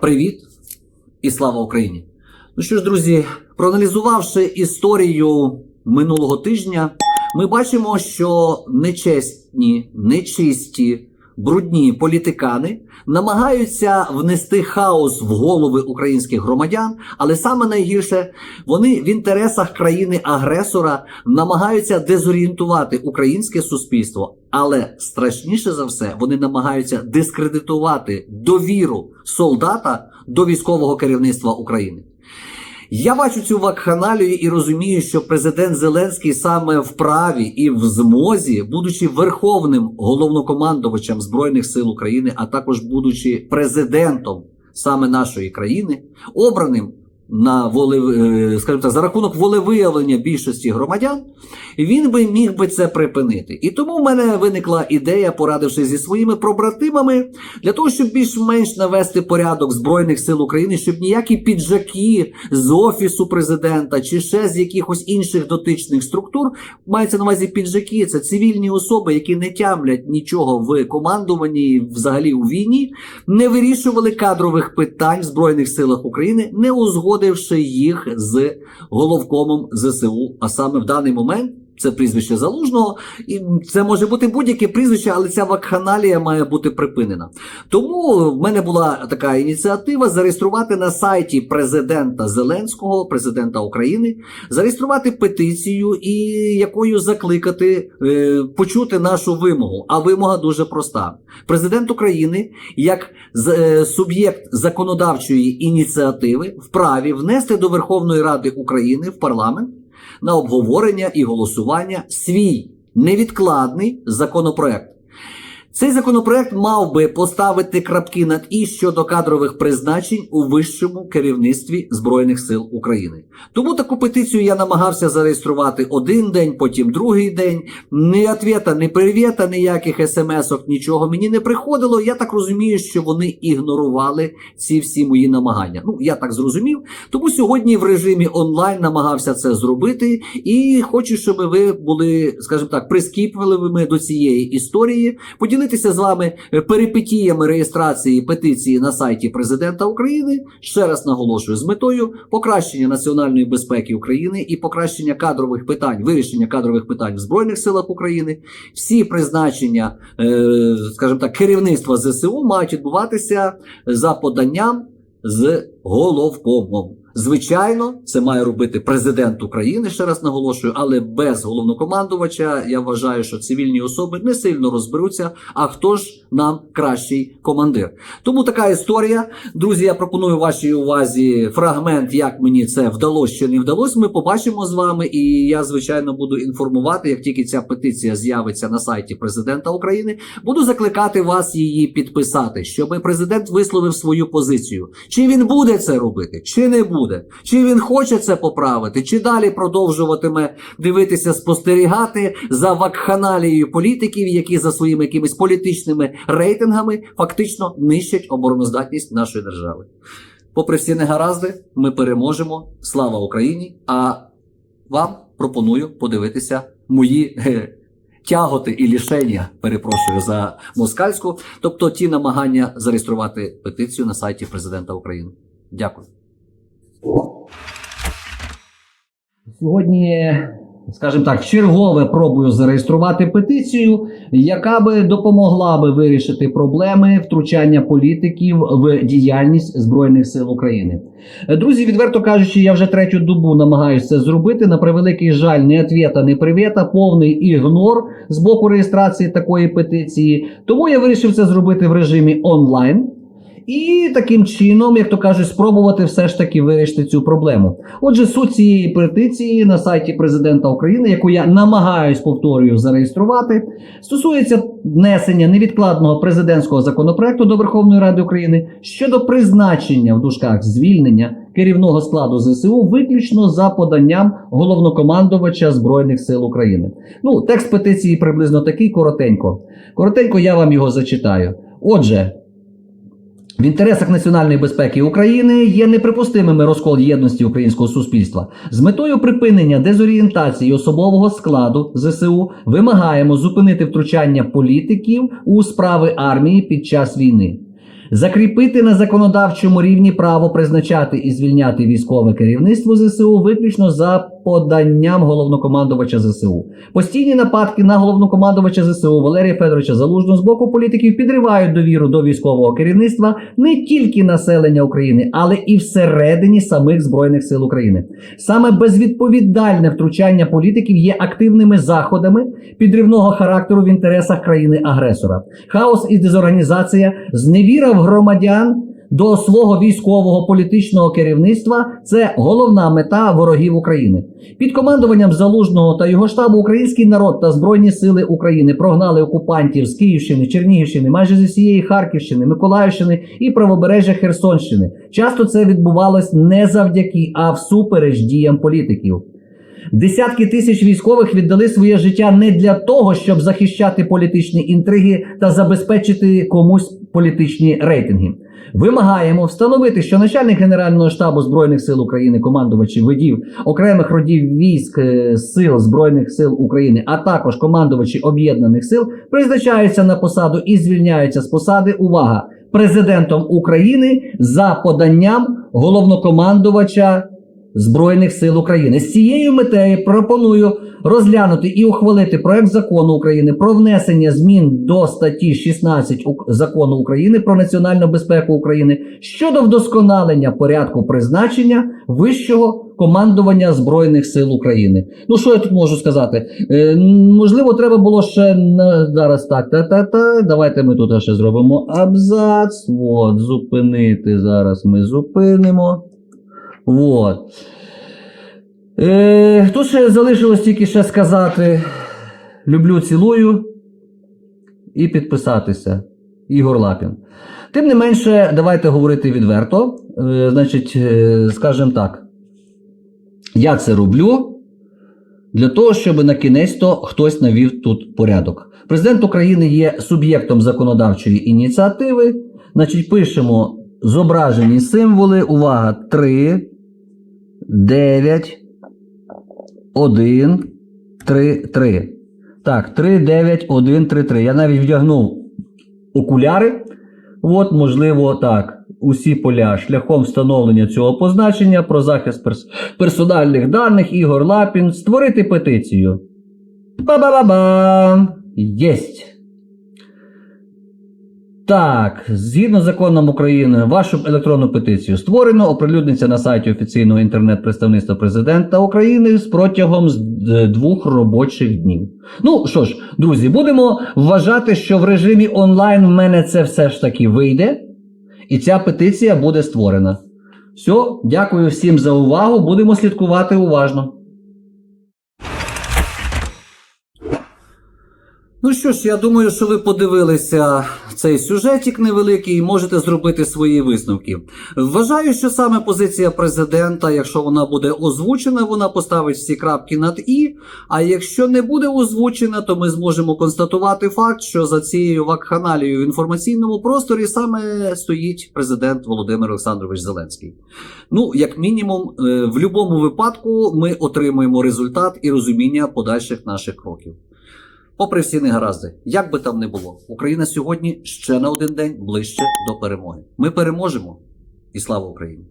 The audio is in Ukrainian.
Привіт і слава Україні! Ну що ж, друзі, проаналізувавши історію минулого тижня, ми бачимо, що нечесні, нечисті, брудні політикани намагаються внести хаос в голови українських громадян, але саме найгірше вони в інтересах країни-агресора намагаються дезорієнтувати українське суспільство. Але страшніше за все, вони намагаються дискредитувати довіру солдата до військового керівництва України. Я бачу цю вакханалію і розумію, що президент Зеленський саме в праві і в змозі, будучи верховним головнокомандувачем збройних сил України, а також будучи президентом саме нашої країни, обраним на воле, е, скажімо так, за рахунок волевиявлення більшості громадян, він би міг би це припинити. І тому в мене виникла ідея, порадившись зі своїми побратимами, для того, щоб більш-менш навести порядок Збройних сил України, щоб ніякі піджаки з офісу президента чи ще з якихось інших дотичних структур мається на увазі піджаки, це цивільні особи, які не тямлять нічого в командуванні, взагалі у війні, не вирішували кадрових питань в Збройних силах України, не узгодивши їх з головкомом ЗСУ. А саме в даний момент це прізвище залужного, і це може бути будь-яке прізвище, але ця вакханалія має бути припинена. Тому в мене була така ініціатива зареєструвати на сайті президента Зеленського, президента України, зареєструвати петицію і якою закликати е, почути нашу вимогу. А вимога дуже проста: президент України, як е, суб'єкт законодавчої ініціативи, вправі внести до Верховної Ради України в парламент на обговорення і голосування свій невідкладний законопроект. Цей законопроект мав би поставити крапки над і щодо кадрових призначень у вищому керівництві Збройних сил України. Тому таку петицію я намагався зареєструвати один день, потім другий день. Ні ответа, ні привіта, ніяких смс-ок, нічого мені не приходило. Я так розумію, що вони ігнорували ці всі мої намагання. Ну, я так зрозумів. Тому сьогодні в режимі онлайн намагався це зробити, і хочу, щоб ви були, скажімо так, прискіпливими до цієї історії, поділитися з вами е, перипетіями реєстрації петиції на сайті президента України. Ще раз наголошую з метою покращення національної безпеки України і покращення кадрових питань, вирішення кадрових питань в збройних силах України. Всі призначення, е, скажімо так, керівництва ЗСУ мають відбуватися за поданням з головкомом. Звичайно, це має робити президент України, ще раз наголошую, але без головнокомандувача я вважаю, що цивільні особи не сильно розберуться. А хто ж нам кращий командир? Тому така історія. Друзі, я пропоную вашій увазі фрагмент, як мені це вдалося чи не вдалося. Ми побачимо з вами, і я звичайно буду інформувати, як тільки ця петиція з'явиться на сайті президента України. Буду закликати вас її підписати, щоб президент висловив свою позицію. Чи він буде це робити, чи не буде, чи він хоче це поправити, чи далі продовжуватиме дивитися, спостерігати за вакханалією політиків, які за своїми якимись політичними рейтингами фактично нищать обороноздатність нашої держави. Попри всі негаразди, ми переможемо. Слава Україні! А вам пропоную подивитися мої. Тяготи і лішення, перепрошую за москальську, тобто ті намагання зареєструвати петицію на сайті президента України. Дякую. Сьогодні, скажімо так, чергове пробую зареєструвати петицію, яка би допомогла би вирішити проблеми втручання політиків в діяльність Збройних сил України. Друзі, відверто кажучи, я вже третю добу намагаюся це зробити. На превеликий жаль, ні ответа, ні привіта, повний ігнор з боку реєстрації такої петиції. Тому я вирішив це зробити в режимі онлайн. І таким чином, як то кажуть, спробувати все ж таки вирішити цю проблему. Отже, суть цієї петиції на сайті президента України, яку я намагаюсь повторюю зареєструвати, стосується внесення невідкладного президентського законопроекту до Верховної Ради України щодо призначення в дужках звільнення керівного складу ЗСУ виключно за поданням головнокомандувача Збройних сил України. Ну, текст петиції приблизно такий коротенько. Коротенько я вам його зачитаю. Отже. В інтересах національної безпеки України є неприпустимими розкол єдності українського суспільства. З метою припинення дезорієнтації особового складу ЗСУ вимагаємо зупинити втручання політиків у справи армії під час війни. Закріпити на законодавчому рівні право призначати і звільняти військове керівництво ЗСУ виключно за поданням головнокомандувача ЗСУ. Постійні нападки на головнокомандувача ЗСУ Валерія Федоровича Залужного з боку політиків підривають довіру до військового керівництва не тільки населення України, але і всередині самих збройних сил України. Саме безвідповідальне втручання політиків є активними заходами підривного характеру в інтересах країни-агресора. Хаос і дезорганізація, зневіра в громадян до свого військового політичного керівництва це головна мета ворогів України. Під командуванням залужного та його штабу український народ та збройні сили України прогнали окупантів з Київщини, Чернігівщини, майже з усієї Харківщини, Миколаївщини і правобережжя Херсонщини. Часто це відбувалось не завдяки, а всупереч діям політиків. Десятки тисяч військових віддали своє життя не для того, щоб захищати політичні інтриги та забезпечити комусь політичні рейтинги. Вимагаємо встановити, що начальник Генерального штабу Збройних сил України, командувачі видів окремих родів військ е, сил Збройних сил України, а також командувачі об'єднаних сил призначаються на посаду і звільняються з посади. Увага! Президентом України за поданням головнокомандувача Збройних сил України. З цією метею пропоную розглянути і ухвалити проект закону України про внесення змін до статті 16 закону України про національну безпеку України щодо вдосконалення порядку призначення вищого командування Збройних сил України. Ну що я тут можу сказати? Е, можливо, треба було ще на зараз так. Та-та-та. Давайте ми тут ще зробимо абзац. От, зупинити зараз. Ми зупинимо. Вот. Е, тут ще залишилось тільки ще сказати: люблю, цілую і підписатися. Ігор Лапін. Тим не менше, давайте говорити відверто. Е, значить, е, скажімо так, я це роблю для того, щоб на кінець то хтось навів тут порядок. Президент України є суб'єктом законодавчої ініціативи. Значить, пишемо зображені символи. Увага! 3, 9, 1, 3, 3. Так, 3, 9, 1, 3, 3. Я навіть вдягнув окуляри. От, можливо, так. Усі поля шляхом встановлення цього позначення про захист перс- персональних даних Ігор Лапін. Створити петицію. Ба-ба-ба-бам! Єсть. Так, згідно з законом України, вашу електронну петицію створено, оприлюдниться на сайті офіційного інтернет-представництва президента України з протягом двох робочих днів. Ну що ж, друзі, будемо вважати, що в режимі онлайн в мене це все ж таки вийде, і ця петиція буде створена. Все, дякую всім за увагу. Будемо слідкувати уважно. Ну що ж, я думаю, що ви подивилися цей сюжетик невеликий і можете зробити свої висновки. Вважаю, що саме позиція президента, якщо вона буде озвучена, вона поставить всі крапки над і. А якщо не буде озвучена, то ми зможемо констатувати факт, що за цією вакханалією в інформаційному просторі саме стоїть президент Володимир Олександрович Зеленський. Ну, як мінімум, е, в будь-якому випадку ми отримуємо результат і розуміння подальших наших кроків. Попри всі негаразди, як би там не було, Україна сьогодні ще на один день ближче до перемоги. Ми переможемо і слава Україні!